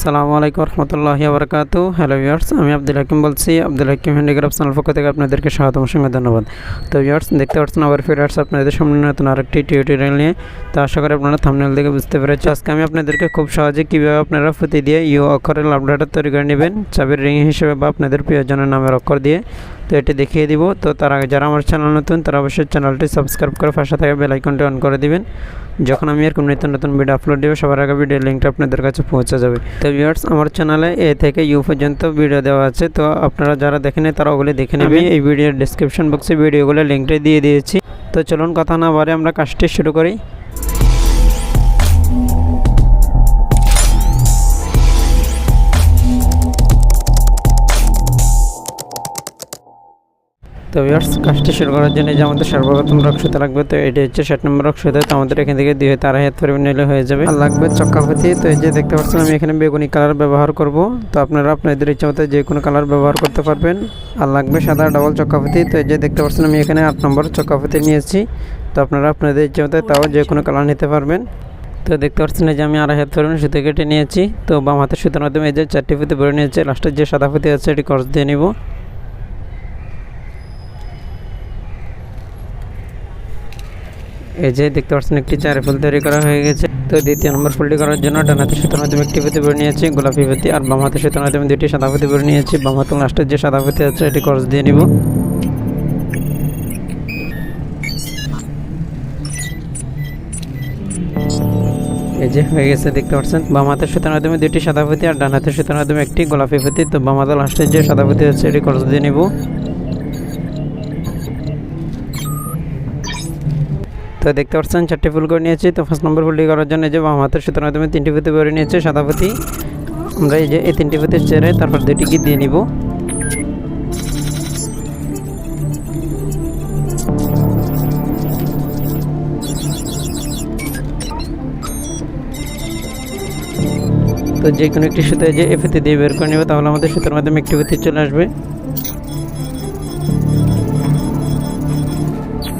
আসসালামু আলাইকুম রহমতুল্লাহি আবরকাত হ্যালো ইয়ার্স আমি আব্দুল হাকিম বলছি। আব্দুল হাকিম হ্যান্ডিক্রাফ চ্যানেল পক্ষ থেকে আপনাদেরকে স্বাগতম সঙ্গে ধন্যবাদ। তো ইয়ার্স দেখতে পাচ্ছেন আবার ফিরে আসছে আপনাদের সামনে নতুন আরেকটি টিউটোরিয়াল নিয়ে। তো আশা করি আপনারা থামনেল দেখে বুঝতে পেরেছি আজকে আমি আপনাদেরকে খুব সহজে কীভাবে আপনারা ফুতি দিয়ে ইউ অক্ষরের লাভ ডাটা তৈরি করে নেবেন। চাবির রিং হিসেবে বা আপনাদের প্রিয়জনের নামের অক্ষর দিয়ে। তো এটি দেখিয়ে দিব। তো তার আগে যারা আমার চ্যানেল নতুন, তারা অবশ্যই চ্যানেলটি সাবস্ক্রাইব করে পাশে থাকা বেল আইকনটি অন করে দিবেন। যখন আমি এরকম নিত্য নতুন ভিডিও আপলোড দেবো, সবার আগে ভিডিও লিঙ্কটা আপনাদের কাছে পৌঁছে যাবে। তো ভিউয়ার্স আমার চ্যানেলে এ থেকে ইউ পর্যন্ত ভিডিও দেওয়া আছে। তো আপনারা যারা দেখেন তারা ওগুলি দেখে নেবেন। এই ভিডিওর ডিসক্রিপশন বক্সে ভিডিওগুলো লিঙ্কটা দিয়ে দিয়েছি। তো চলুন, কথা না বারে আমরা কাজটি শুরু করি। তো ভিউয়ার্স কাজটি শুরু করার জন্য যে আমাদের সর্বপ্রথম রক্ষতে লাগবে, তো এটি হচ্ছে ষাট নম্বর রক্ষতে, তো আমাদের এখান থেকে দুই আড়াই হাত পরিমাণ নিলে হয়ে যাবে। আর লাগবে চক্কাপতি তো এই যে দেখতে পাচ্ছেন আমি এখানে বেগুনি কালার ব্যবহার করব। তো আপনারা আপনাদের ইচ্ছা মতো যে কোনো কালার ব্যবহার করতে পারবেন। আর লাগবে সাদা ডাবল চক্কাপতি তো এই যে দেখতে পাচ্ছেন আমি এখানে আট নম্বর চক্কাপতি নিয়েছি। তো আপনারা আপনাদের ইচ্ছা মতো তাও যে কোনো কালার নিতে পারবেন। তো দেখতে পাচ্ছেন যে আমি আড়াই হাত পরিমাণ সুতো কেটে নিয়েছি, তো বাম হাতের সুতোর মাধ্যমে এই যে চারটি ফুতে ভরে নিয়েছি, লাস্টের যে সাদা ফুতে আছে এটি কস দিয়ে নিব। এই যে দেখতে পাচ্ছেন একটি চার ফুল তৈরি করা হয়ে গেছে। তো দ্বিতীয় নম্বর ফুলটি করার জন্য ডান হাতের সুতোর মাধ্যমে একটি পুঁতি ভরে নিয়েছি, গোলাপি পুঁতি, আর বাম হাতের সুতোর মাধ্যমে দুটি সাদা পুঁতি ভরে নিয়েছি। বাম হাতের লাস্টের যে সাদা পুঁতি আছে, এটি করস দিয়ে নিব। এই যে হয়ে গেছে, দেখতে পাচ্ছেন, বাম হাতের সুতোর মাধ্যমে দুটি সাদা পুঁতি আর ডান হাতের সুতোর মাধ্যমে একটি গোলাপি পুঁতি। তো বাম হাতের লাস্টের যে সাদা পুঁতি আছে, এটি করস দিয়ে নিব। তো দেখতে পাচ্ছেন, চারটি ফুল করে নিয়েছি। তো ফার্স্ট নম্বর ফুলটি করার জন্য যে বাম হাতের সুতোর মাধ্যমে তিনটি পুঁতি করে নিয়েছি, সাদা পুঁতি। আমরা এই যে এই তিনটি পুঁতি চেরে তারপর দুটি কি দিয়ে নিব। তো যে কোনো একটি সুতো যে এ পুঁতি দিয়ে বের করে নেব, তাহলে আমাদের সুতোর মাধ্যমে একটি পুঁতি চলে আসবে।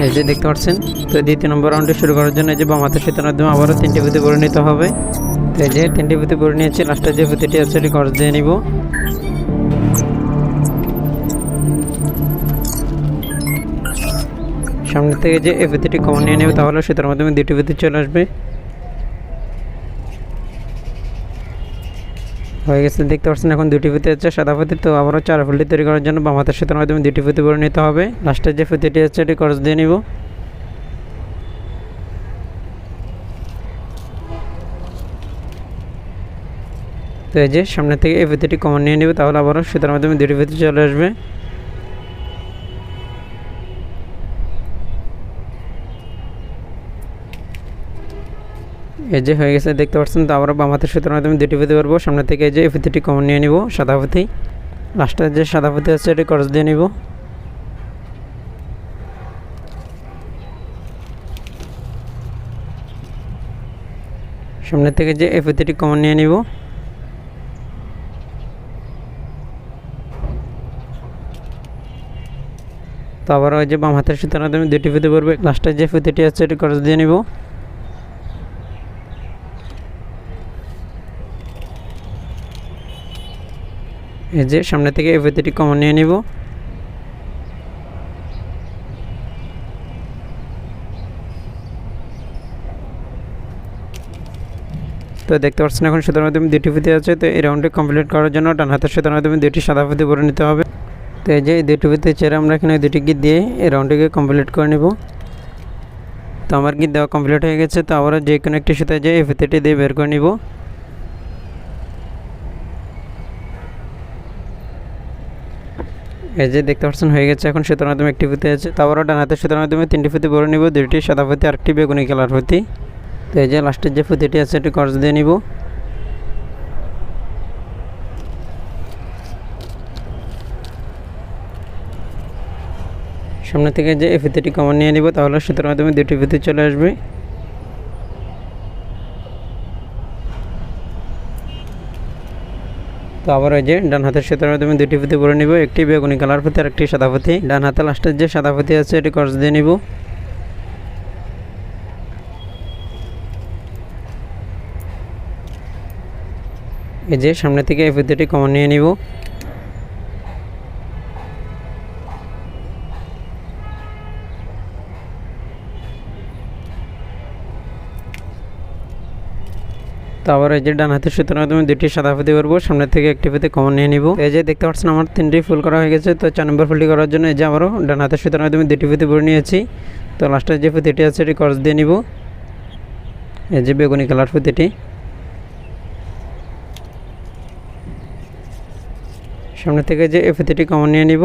এই যে দেখতে পাচ্ছেন, তো দ্বিতীয় নম্বর রাউন্ডে শুরু করার জন্য যে বাম হাতের সুতোর মাধ্যমে আবারও তিনটি পুঁতি করে নিতে হবে। তো এই যে তিনটি পুঁতি বলে নিয়েছি লাস্টের যে পুঁতিটি আছে সেটি খরচ দিয়ে নিব। সামনে থেকে যে এই পুঁতিটি কমন নিয়ে নেবে, তাহলে সেতুর মাধ্যমে দুটি পুঁতি চলে আসবে। হয়ে গেছে, দেখতে পাচ্ছেন এখন দুটি ফুতি হচ্ছে সাদা ফুতি তো আবারও চার ফুলটি তৈরি করার জন্য বাম হাতের সুতোর মাধ্যমে দুটি ফুতি করে নিতে হবে। লাস্টের যে ফুতিটি হচ্ছে এটি খরচ দিয়ে নিব। তো এই যে সামনে থেকে এই ফুতিটি কমন নিয়ে নেবে, তাহলে আবারও সুতার মাধ্যমে দুটি ফুতি চলে আসবে। এই যে হয়ে গেছে, দেখতে পাচ্ছেন তো আবার বাম হাতের সুতার মাধ্যমে দুটি পুঁতি পারব। সামনে থেকে এই যে এই পুঁতিটি কমন নিয়ে নিব, সাদা পুঁতি। লাস্টের যে সাদা পুঁতি আছে, এটি খরচ দিয়ে নিব। সামনে থেকে যে এই পুঁতিটি কমন নিয়ে নিব। তো আবার ওই যে বাম হাতের সুতার মাধ্যমে দুটি পুঁতি পড়বে লাস্টের যে পুঁতিটি আছে, এটি খরচ দিয়ে নিব। এই যে সামনে থেকে এই পুঁতিটি কমন নিয়ে নিব। তো দেখতে পাচ্ছেন এখন সুতার মাধ্যমে দুটি পুঁতি আছে, তো এই রাউন্ডটি কমপ্লিট করার জন্য ডান হাতের সুতার মাধ্যমে দুটি সাদা পুঁতি ভরে নিতে হবে। তো এই যে এই দুটি পুঁতি চেরে আমরা এখানে দুটি গিট দিয়ে এই রাউন্ডটিকে কমপ্লিট করে নেব। তো আমার গিট দেওয়া কমপ্লিট হয়ে গেছে, তো আবার যে কোনো একটি সুতায় যে এই পুঁতিটি দিয়ে বের করে নিব। এই যে দেখতে পাচ্ছেন, হয়ে গেছে এখন সুতার মাধ্যমে একটি পুঁতি আছে। তারপরও ডান সুতার মাধ্যমে তিনটি পুঁতি ভরে নিব। দুটি সাদা পুঁতি, আরেকটি বেগুনি কালার পুঁতি। তো এই যে লাস্টের যে পুঁতিটি আছে এটি কর্জ দিয়ে নিব। সামনে থেকে যে এই পুঁতিটি কমন নিয়ে নিব, তাহলে সুতার মাধ্যমে দুটি পুঁতি চলে আসবে। তো আবার ওই যে ডান হাতের সেতুর মাধ্যমে দুটি পুঁতি পরে নিব, একটি বেগুনি কালার পুঁতি আর একটি সাদা পুঁতি। ডান হাতে লাস্টের যে সাদা পুঁতি আছে, এটি কর্স দিয়ে নিব। এই যে সামনে থেকে এই পুঁতিটি কমন নিয়ে নিব। আবার এই যে ডান হাতের সুতোর মাধ্যমে দুটি সাদা ফুতি করব সামনে থেকে একটি ফুতি কমন নিয়ে নিব। এই যে দেখতে পাচ্ছেন, আমার তিনটি ফুল করা হয়ে গেছে। তো চার নম্বর ফুলটি করার জন্য এই যে আবারও ডান হাতের সুতোর মাধ্যমে দুটি ফুতি ভরে নিয়েছি। তো লাস্টের যে ফুতিটি আছে, এটি করস দিয়ে নিব। এই যে বেগুনি কালার ফুতিটি। সামনে থেকে যে এই ফুতিটি কমন নিয়ে নিব।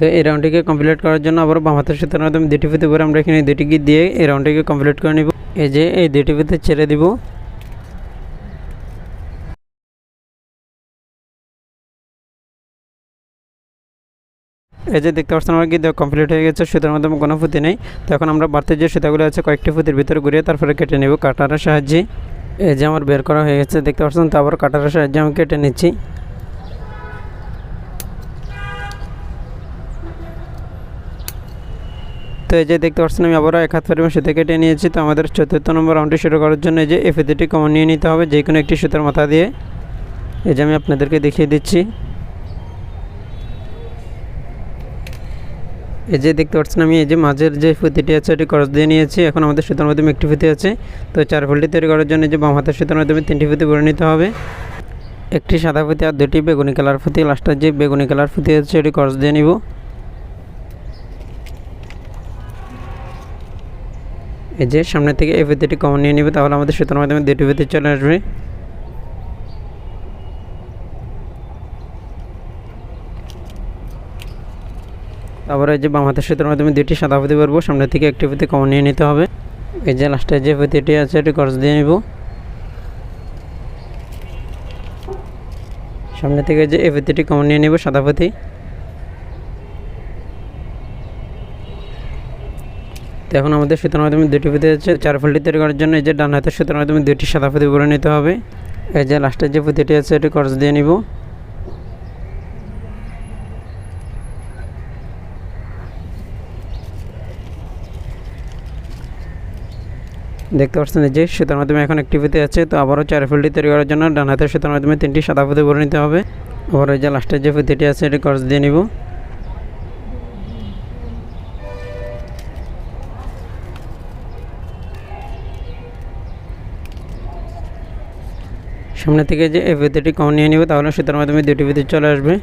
তো এই রাউন্ডটিকে কমপ্লিট করার জন্য আবার বাম হাতের সুতার মাধ্যমে দুটি ফিতে করে আমরা এখানে দুটি গিট দিয়ে এই রাউন্ডটিকে কমপ্লিট করে নিব। এই যে এই দুটি ফিতে ছেড়ে দিব। এই যে দেখতে পাচ্ছেন, আমার গিয়ে কমপ্লিট হয়ে গেছে, সুতার মাধ্যমে কোনো ফুতি নেই। তো এখন আমরা বাড়তে যে সুতাগুলো আছে, কয়েকটি ফুতির ভিতরে ঘুরিয়ে তারপরে কেটে নেব কাটারের সাহায্যে। এই যে আমার বের করা হয়ে গেছে, দেখতে পাচ্ছেন, তো আবার কাটারের সাহায্যে আমি কেটে নিচ্ছি। তো এই যে দেখতে পাচ্ছেন, আমি আবারও এক হাত পরিমাণ সুতো কেটে নিয়েছি। তো আমাদের চতুর্থ নম্বর রাউন্ডটি শুরু করার জন্য এই যে এই ফিতিটি কমন নিয়ে নিতে হবে যে কোনো একটি সুতোর মাথা দিয়ে। এই যে আমি আপনাদেরকে দেখিয়ে দিচ্ছি। এই যে দেখতে পাচ্ছেন, আমি এই যে মাঝের যে ফুতিটি আছে, এটি খরচ দিয়ে নিয়েছি। এখন আমাদের সুতোর মাধ্যমে একটি ফুতি আছে। তো চার ফুলটি তৈরি করার জন্য যে বাম হাতের সুতোর মাধ্যমে তিনটি ফুতি ভরে নিতে হবে। একটি সাদা ফুতি আর দুটি বেগুনি কালার ফুতি লাস্টের যে বেগুনি কালার ফুতি আছে এটি খরচ দিয়ে নিব। এই যে সামনে থেকে এই ফিতিটি কমন নিয়ে নেবে, তাহলে আমাদের সুতোর মাধ্যমে দুটি ফিতে চলে আসবে। তারপরে যে বাম হাতের সুতোর মাধ্যমে দুটি সাদা ফুতি করব, সামনে থেকে একটি ফিতে কমন নিয়ে নিতে হবে। এই যে লাস্টে যে ফিতিটি আছে, এটি খরচ দিয়ে নিব। সামনে থেকে যে এই ফিতিটি কমন নিয়ে নেব, সাদা ফিতি তো এখন আমাদের সুতোর মাধ্যমে দুটি ফুতে আছে চার ফুলটি তৈরি করার জন্য এই যে ডান হাতের সুতোর মাধ্যমে দুটি সাদা ফুতি করে নিতে হবে। এই যে লাস্টের যে ফুতিটি আছে, এটি খরচ দিয়ে নিব। দেখতে পাচ্ছেন যে সুতার মাধ্যমে এখন একটি ফুতে আছে, তো আবারও চার ফুলটি তৈরি করার জন্য ডান হাতের সুতার মাধ্যমে তিনটি সাদা ফুতে ভরে নিতে হবে। আবার ওই যে লাস্টের যে ফুতিটি আছে, এটি খরচ দিয়ে নিব। সামনে থেকে যে এই ফিতেটি কম নিয়ে নিব, তাহলে সুতার মাধ্যমে দুটি ফিতে চলে আসবে।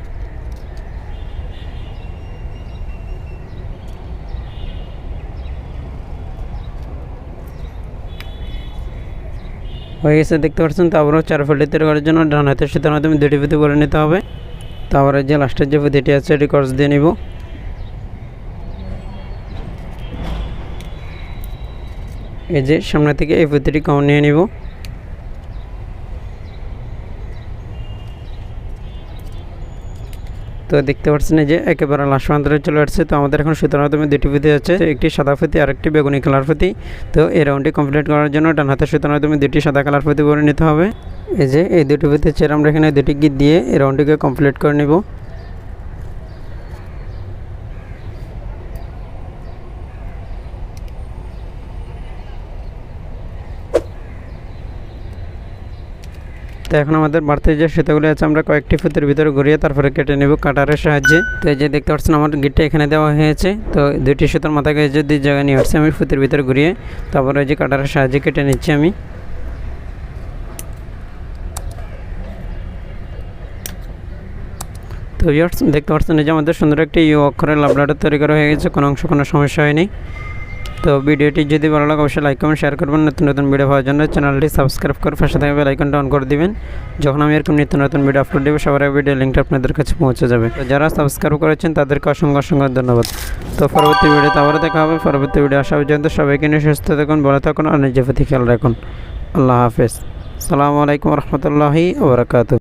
হয়ে গেছে, দেখতে পাচ্ছেন তারপরেও চার ফুলটি তৈরি করার জন্য ডান হাতের সুতার মাধ্যমে দুটি ফিতে করে নিতে হবে। তারপরে যে লাস্টের যে ফিতেটি আছে, এটি খরচ দিয়ে নিব। এই যে সামনে থেকে এই ফিতেটি কম নিয়ে নিব। তো দেখতে পাচ্ছেন যে একেবারে লাস্ট প্রান্তরে চলে আসছে। তো আমাদের এখন সুতরাং দুটি ফুতি আছে, একটি সাদা ফুতি আর একটি বেগুনি কালার ফুতি তো এই রাউন্ডটি কমপ্লিট করার জন্য ডান হাতে সুতরাং দুটি সাদা কালার ফুতি করে নিতে হবে। এই যে এই দুটি ফুতি চেয়ে আমরা এখানে দুটি গিট দিয়ে এই রাউন্ডটিকে কমপ্লিট করে নেব। তো এখন আমাদের বাড়তে যে সুতোগুলি আছে, আমরা কয়েকটি ফুতের ভিতরে ঘুরিয়ে তারপরে কেটে নেব কাটারের সাহায্যে। তো এই যে দেখতে পাচ্ছেন, আমার গিটটা এখানে দেওয়া হয়েছে। তো দুইটি সুতোর মাথাকে যে দুই জায়গায় নিয়ে আসছে আমি ফুতের ভিতরে ঘুরিয়ে তারপরে ওই যে কাটারের সাহায্যে কেটে নিচ্ছি আমি। তো দেখতে পাচ্ছেন যে আমাদের সুন্দর একটি ইউ অক্ষরের লাভ লেটার তৈরি করা হয়ে গেছে, কোনো অংশ কোনো সমস্যা হয়নি। তো ভিডিওটি যদি ভালো লাগে, অবশ্যই লাইক কমেন্ট শেয়ার করবেন। নতুন নতুন ভিডিও পাওয়ার জন্য চ্যানেলটি সাবস্ক্রাইব করে পাশে থাকবে লাইকনটা অন করে দিবেন। যখন আমি এরকম নিত্য নতুন ভিডিও আপলোড দেবো, সবার ভিডিও লিঙ্কটা আপনাদের কাছে পৌঁছে যাবে। যারা সাবস্ক্রাইব করেছেন, তাদেরকে অসংখ্য অসংখ্য ধন্যবাদ। তো পরবর্তী ভিডিওতে আবার দেখা হবে। পরবর্তী ভিডিও আসা পর্যন্ত সবাইকে নিয়ে সুস্থ থাকুন, ভালো থাকুন আর নিজের প্রতি খেয়াল রাখুন। আল্লাহ হাফেজ। সালামু আলাইকুম রহমতুল্লাহি ওবরাকাতু